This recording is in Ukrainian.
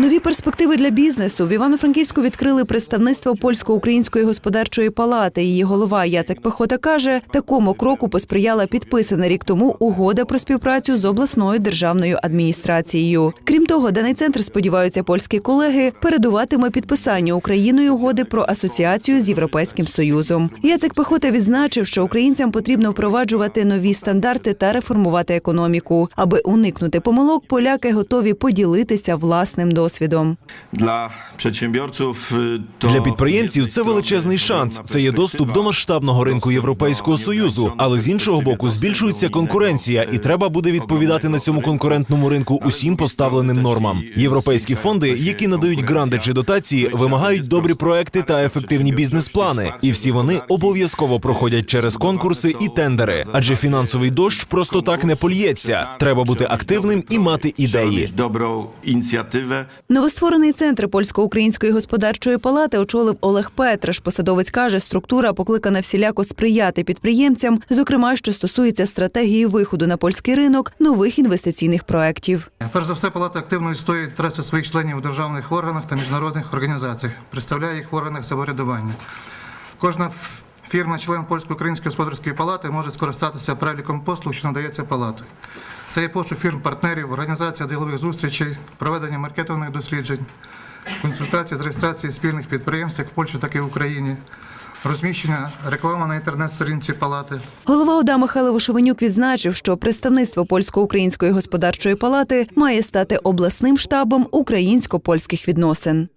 Нові перспективи для бізнесу в Івано-Франківську відкрили представництво польсько-української господарчої палати. Її голова Яцек Пехота каже, такому кроку посприяла підписана рік тому угода про співпрацю з обласною державною адміністрацією. Крім того, даний центр сподіваються польські колеги передуватиме підписанню Україною угоди про асоціацію з Європейським Союзом. Яцек Пехота відзначив, що українцям потрібно впроваджувати нові стандарти та реформувати економіку. Аби уникнути помилок, поляки готові поділитися власним досвідом. Dla przedsiębiorców y, to Для підприємців це величезний шанс. Це є доступ до масштабного ринку Європейського союзу. Але з іншого боку, збільшується конкуренція, і треба буде відповідати на цьому конкурентному ринку усім поставленим нормам. Європейські фонди, які надають гранди чи дотації, вимагають добрі проекти та ефективні бізнес-плани. І всі вони обов'язково проходять через конкурси і тендери. Адже фінансовий дощ просто так не польється. Треба бути активним і мати ідеї. dobrą inicjatywę. Новостворений центр польсько-української господарчої палати очолив Олег Петраш. Посадовець каже, структура покликана всіляко сприяти підприємцям, зокрема, що стосується стратегії виходу на польський ринок нових інвестиційних проєктів. Перш за все, палата активно відстоює інтереси своїх членів у державних органах та міжнародних організаціях, представляє їх в органах самоврядування. Кожна фірма, член польсько-української господарської палати, може скористатися переліком послуг, що надається палатою. Це є пошук фірм-партнерів, організація ділових зустрічей, проведення маркетингових досліджень, консультації з реєстрації спільних підприємств як в Польщі, так і в Україні, розміщення реклами на інтернет-сторінці палати. Голова ОДА Михайло Вишевенюк відзначив, що представництво польсько-української господарчої палати має стати обласним штабом українсько-польських відносин.